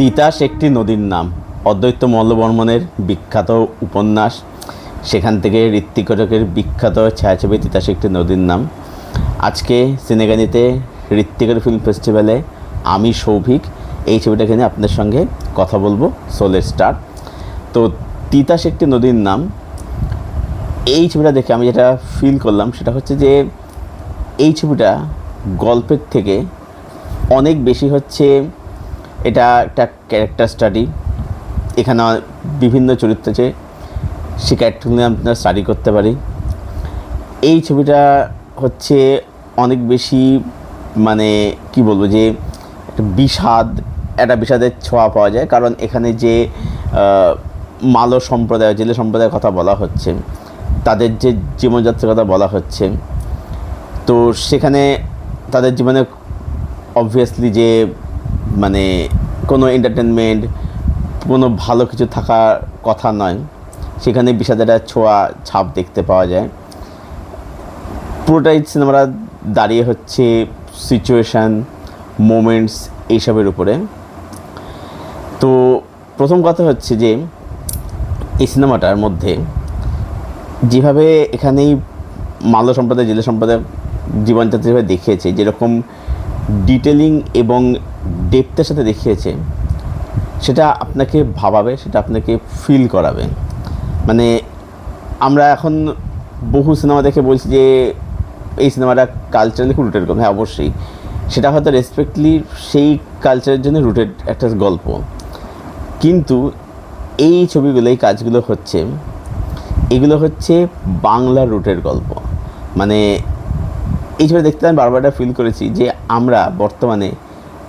তিতাস একটি নদীর নাম। অদ্বৈত মল্লবর্মনের বিখ্যাত উপন্যাস। সেখান থেকে ঋত্বিক ঘটকের বিখ্যাত ছায়াছবি তিতাস একটি নদীর নাম। আজকে সিনেগানিতে ঋত্বিকের ফিল্ম ফেস্টিভ্যালে আমি সৌভিক। এই ছবিটাকে নিয়ে আপনাদের সঙ্গে কথা বলব সোলের স্টার তো তিতাস একটি নদীর নাম। এই ছবিটা দেখে আমি যেটা ফিল করলাম সেটা হচ্ছে যে এই ছবিটা গল্পের থেকে অনেক বেশি হচ্ছে এটা একটা ক্যারেক্টার স্টাডি এখানে বিভিন্ন চরিত্র আছে সে ক্যারেক্টার নিয়ে আমরা স্টাডি করতে পারি। এই ছবিটা হচ্ছে অনেক বেশি মানে কি বলব যে বিষাদ, একটা বিষাদের ছোঁয়া পাওয়া যায়। কারণ এখানে যে মালো সম্প্রদায়, জেলে সম্প্রদায়ের কথা বলা হচ্ছে, তাদের যে জীবনযাত্রার কথা বলা হচ্ছে, তো সেখানে তাদের জীবনে অবভিয়াসলি যে মানে কোনো এন্টারটেনমেন্ট কোনো ভালো কিছু থাকার কথা নয়। সেখানে বিষাদের ছোঁয়া ছাপ দেখতে পাওয়া যায়। পুরোটাই সিনেমাটা দাঁড়িয়ে হচ্ছে সিচুয়েশান মোমেন্টস এইসবের উপরে। তো প্রথম কথা হচ্ছে যে, এই সিনেমাটার মধ্যে যেভাবে এখানেই মাল্য সম্প্রদায় জেলা সম্প্রদায় জীবনযাত্রা যেভাবে দেখিয়েছে, যেরকম ডিটেলিং এবং ডেপথের সাথে দেখিয়েছে, সেটা আপনাকে ভাবাবে, সেটা আপনাকে ফিল করাবে। মানে আমরা এখন বহু সিনেমা দেখে বলছি যে, এই সিনেমাটা কালচারালি খুব রুটেড গল্প হ্যাঁ অবশ্যই। সেটা হয়তো রেসপেক্টলি সেই কালচারের জন্য রুটেড একটা গল্প। কিন্তু এই ছবিগুলো, এই কাজগুলো হচ্ছে, এগুলো হচ্ছে বাংলা রুটের গল্প। মানে এই ছবি দেখতে আমি বারবার ফিল করেছি যে আমরা বর্তমানে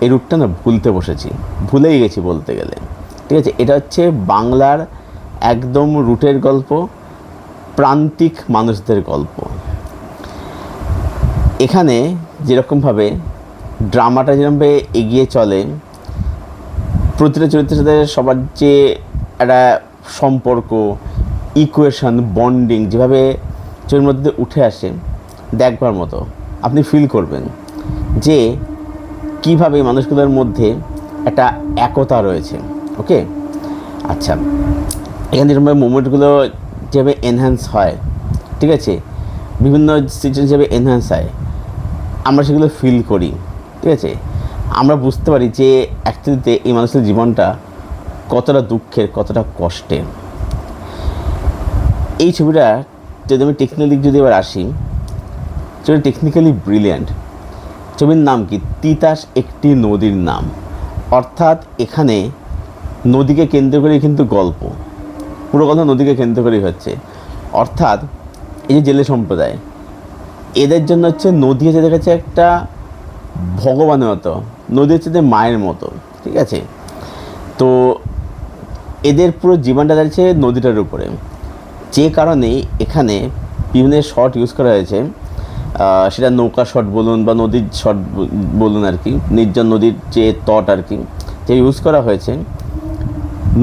এই রুটটা না ভুলতে বসেছি, ভুলেই গেছি বলতে গেলে। ঠিক আছে, এটা হচ্ছে বাংলার একদম রুটের গল্প, প্রান্তিক মানুষদের গল্প। এখানে যেরকমভাবে ড্রামাটা যেরকমভাবে এগিয়ে চলে, প্রতিটা চরিত্রের সাথে সবার যে একটা সম্পর্ক ইকুয়েশন বন্ডিং যেভাবে ছবির মধ্যে উঠে আসে, দেখবার মতো আপনি ফিল করবেন যে কীভাবে মানুষগুলোর মধ্যে একটা একতা রয়েছে, ওকে? আচ্ছা এখানে যেরকমভাবে মুভমেন্টগুলো যেভাবে এনহ্যান্স হয়, ঠিক আছে? বিভিন্ন সিচুয়েশন হিসেবে এনহ্যান্স হয়, আমরা সেগুলো ফিল করি, ঠিক আছে? আমরা বুঝতে পারি যে অ্যাকচুয়ালিতে এই মানুষের জীবনটা কতটা দুঃখের, কতটা কষ্টের। এই ছবিটা যদি আমি টেকনিক্যালি যদি এবার আসি, ছবিটা টেকনিক্যালি ব্রিলিয়ান্ট ছবির নাম কি? তিতাস একটি নদীর নাম। অর্থাৎ এখানে নদীকে কেন্দ্র করে কিন্তু গল্প। পুরো কথা নদীকে কেন্দ্র করেই হচ্ছে। অর্থাৎ এই যে জেলে সম্প্রদায়, এদের জন্য হচ্ছে নদী হচ্ছে এদের কাছে একটা ভগবানের মতো। নদী হচ্ছে যে মায়ের মতো, ঠিক আছে? তো এদের পুরো জীবনটা দাঁড়িয়েছে নদীটার উপরে। যে কারণে এখানে বিভিন্ন শট ইউজ করা হয়েছে। সেটা নৌকা শট বলুন বা নদীর শট বলুন আর কি, নির্জন নদীর যে তট আর কি, যে ইউজ করা হয়েছে,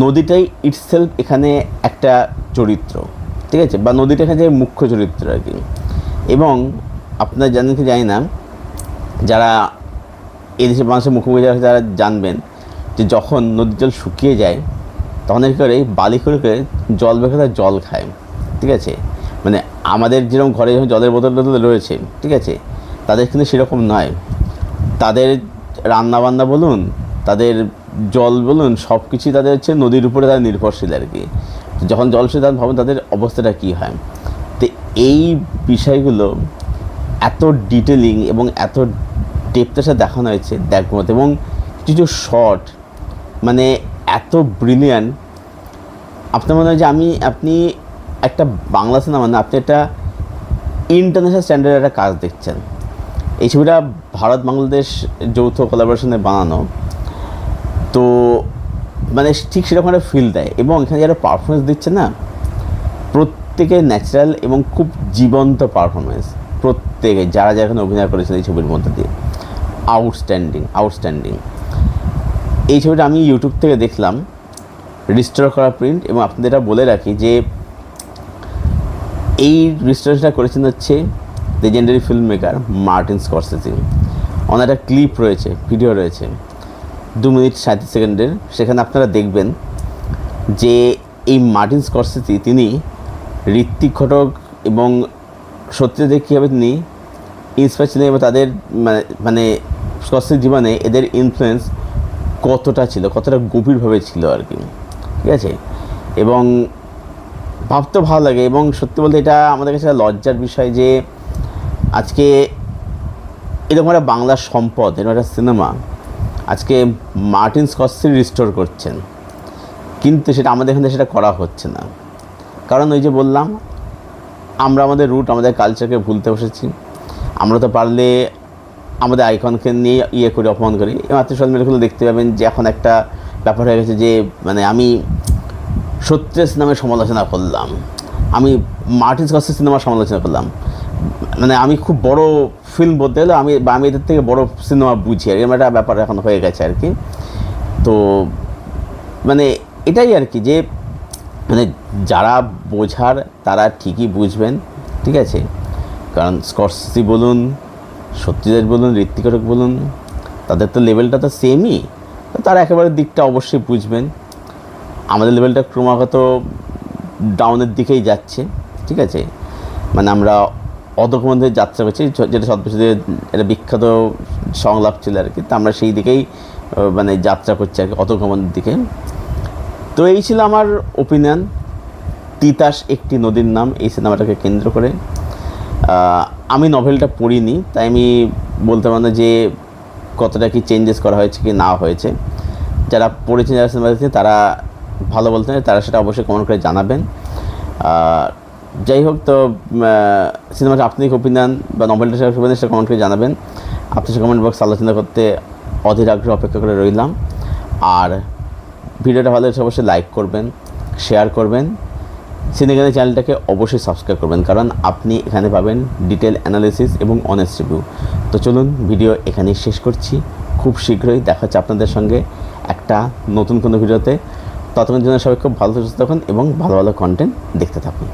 নদীটাই ইটসেলফ এখানে একটা চরিত্র, ঠিক আছে? বা নদীটা এখানে যে মুখ্য চরিত্র আর কি। এবং আপনারা জানেন কি জানি না, যারা এদেশের মানুষের মুখোমুখি যারা যারা জানবেন যে যখন নদীর জল শুকিয়ে যায়, তখন করে বালি করে করে জল বের জল খায়, ঠিক আছে? মানে আমাদের যেরকম ঘরে যখন জলের বোতল টোতল রয়েছে, ঠিক আছে? তাদের কিন্তু সেরকম নয়। তাদের রান্না বান্না বলুন, তাদের জল বলুন সব কিছুই তাদের হচ্ছে নদীর উপরে তারা নির্ভরশীল আর কি। যখন জল তখন ভাবেন তাদের অবস্থাটা কী হয়? তো এই বিষয়গুলো এত ডিটেলিং এবং এত ডেপথের সাথে দেখানো হয়েছে দেখব মতো। এবং কিছু শর্ট মানে এত ব্রিলিয়ান্ট আপনার মনে হয় যে আমি, আপনি একটা বাংলা সিনেমা না, আপনি একটা ইন্টারন্যাশনাল স্ট্যান্ডার্ডের একটা কাজ দেখছেন। এই ছবিটা ভারত বাংলাদেশ যৌথ কোলাবোরেশনে বানানো। তো মানে ঠিক সেরকম একটা ফিল দেয়। এবং এখানে যারা পারফরমেন্স দিচ্ছে না, প্রত্যেকে ন্যাচারাল এবং খুব জীবন্ত পারফরমেন্স প্রত্যেকে, যারা যারা এখানে অভিনয় করেছেন এই ছবির মধ্যে দিয়ে। আউটস্ট্যান্ডিং আউটস্ট্যান্ডিং এই ছবিটা আমি ইউটিউব থেকে দেখলাম। রিস্টোর করা প্রিন্ট এবং আপনাদের বলে রাখি যে এই রিস্টোরেশনটা করেছেন হচ্ছে legendary film maker Martin Scorsese ওনার একটা ক্লিপ রয়েছে ভিডিও রয়েছে। দু মিনিট সাঁত্রিশ সেকেন্ডের, সেখানে আপনারা দেখবেন যে এই মার্টিন স্কর্সেসি তিনি ঋত্বিক ঘটক এবং সত্যজিৎ কীভাবে তিনি ইন্সপায়ার ছিলেন এবং তাদের মানে মানে স্কর্সের জীবনে এদের ইনফ্লুয়েন্স কতটা ছিল, কতটা গভীরভাবে ছিল আর কি। ঠিক আছে? এবং ভাবতে ভালো লাগে এবং সত্যি বলতে এটা আমাদের কাছে লজ্জার বিষয় যে আজকে এরকম একটা বাংলা সম্পদ, এরকম একটা সিনেমা আজকে মার্টিন স্কসি রিস্টোর করছেন। কিন্তু সেটা আমাদের এখানে সেটা করা হচ্ছে না। কারণ ওই যে বললাম, আমরা আমাদের রুট আমাদের কালচারকে ভুলতে বসেছি। আমরা তো পারলে আমাদের আইকনকে নিয়ে ইয়ে করি, অপমান করি। এবং আত্মীয় স্বজন দেখতে পাবেন যে এখন একটা ব্যাপার হয়ে গেছে যে মানে আমি সত্যের সিনেমার সমালোচনা করলাম। আমি মার্টিন স্কসের সিনেমার সমালোচনা করলাম। মানে আমি খুব বড় ফিল্ম বলতে গেলে আমি এদের থেকে বড় সিনেমা বুঝি আর এরকম একটা ব্যাপার এখন হয়ে গেছে আর কি। তো মানে এটাই আর কি যে মানে যারা বোঝার তারা ঠিকই বুঝবেন, ঠিক আছে? কারণ স্কর্সি বলুন সত্যিদার বলুন ঋত্বিকরক বলুন, তাদের তো লেভেলটা তো সেমই তারা একেবারে দিকটা অবশ্যই বুঝবেন। আমাদের লেভেলটা ক্রমাগত ডাউনের দিকেই যাচ্ছে, ঠিক আছে? মানে আমরা অধকমন্ধে যাত্রা করছি যেটা সদস্যদের একটা বিখ্যাত সংলাপ ছিল আর কি, তা আমরা সেই দিকেই মানে যাত্রা করছি আর কি অধকমনের দিকে। তো এই ছিল আমার ওপিনিয়ন তিতাস একটি নদীর নাম, এই সিনেমাটাকে কেন্দ্র করে। আমি নভেলটা পড়িনি, তাই আমি বলতে পারব না যে কতটা কি চেঞ্জেস করা হয়েছে কি না হয়েছে। যারা পড়েছেন, যারা সিনেমা দেখছেন, তারা ভালো বলতেন তারা সেটা অবশ্যই কমেন্ট করে জানাবেন। যাই হোক তো সিনেমাটা আপনি ওপিনিয়ন বা নভেলটা সেটা ওপিনিয়ন সেটা কমেন্ট করে জানাবেন। আপনি সে কমেন্ট বক্স আলোচনা করতে অধীর আগ্রহ অপেক্ষা করে রইলাম। আর ভিডিওটা ভালো লাগলে অবশ্যই লাইক করবেন শেয়ার করবেন। সিনেগানের চ্যানেলটাকে অবশ্যই সাবস্ক্রাইব করবেন, কারণ আপনি এখানে পাবেন ডিটেল অ্যানালিসিস এবং অনেস্ট রিভিউ তো চলুন ভিডিও এখানেই শেষ করছি। খুব শীঘ্রই দেখা হচ্ছে আপনাদের সঙ্গে একটা নতুন কোনো ভিডিওতে। ততক্ষণ জন্য সবাই খুব ভালো সুস্থ থাকুন এবং ভালো ভালো কন্টেন্ট দেখতে থাকুন।